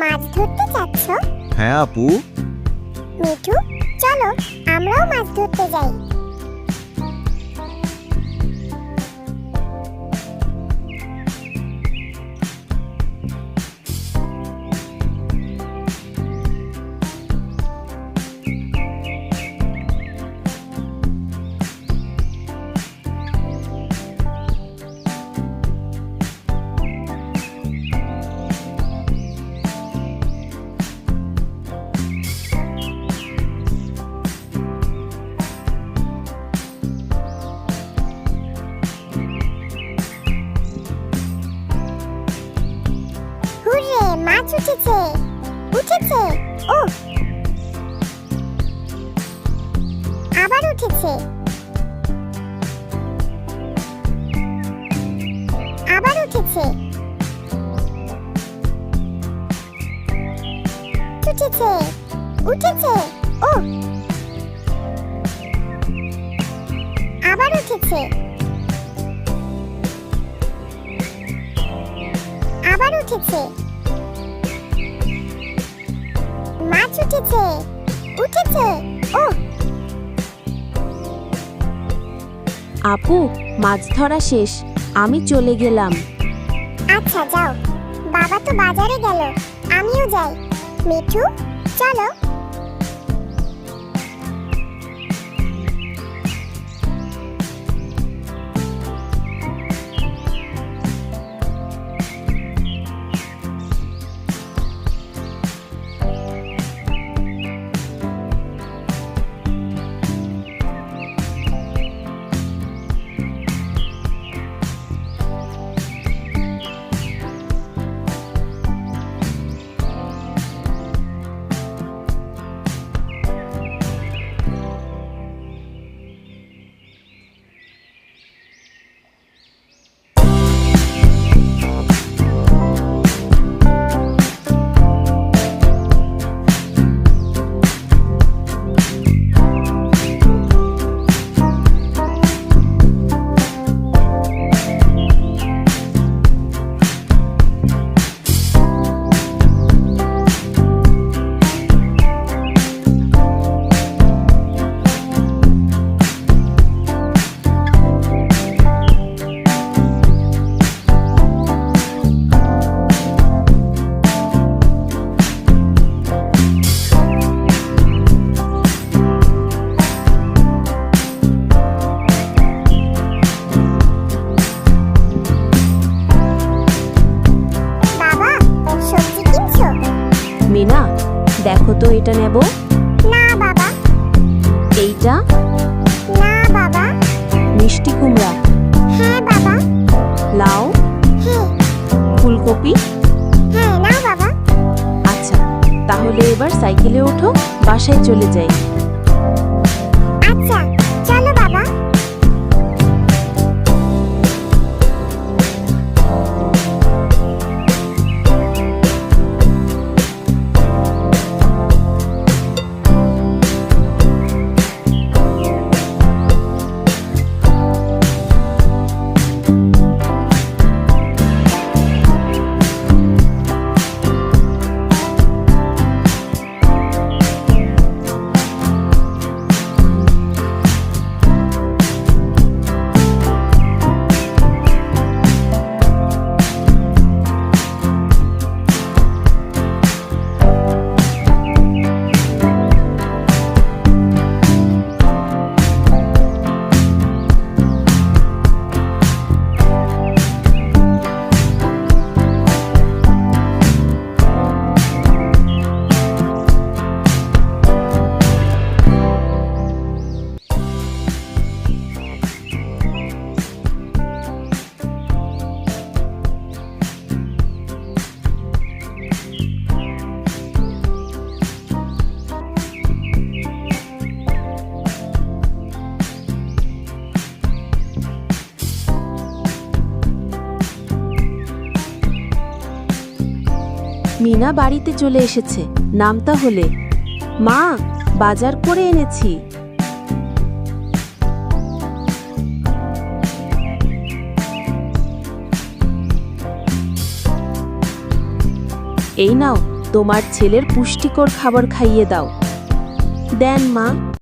মাছ ধরতে যাচ্ছ? হ্যাঁ আপু। মিঠু চলো আমরাও মাছ ধরতে যাই। মাছ উঠেছে উঠেছে। ও আবার উঠেছে। আবার উঠেছে। উঠেছে উঠেছে। ও আবার উঠেছে। আবার উঠেছে। মাছ উঠেছে। উঠেছে। ও। আপু মাছ ধরা শেষ। আমি চলে গেলাম। আচ্ছা যাও। বাবা তো বাজারে গেল। আমিও যাই। মিঠু চলো। দেখো তো এটা নেব। না বাবা। এইটা? না বাবা। মিষ্টি কুমড়া। হ্যাঁ বাবা। লাউ। হ্যাঁ ফুলকপি। হ্যাঁ না বাবা। আচ্ছা তাহলে এবার সাইকেলে ওঠো বাসায় চলে যাই। মিনা বাড়িতে চলে এসেছে। নাম তাহলে? মা, বাজার করে এনেছি। এই নাও, তোমার ছেলের পুষ্টিকর খাবার খাইয়ে দাও। দেন মা।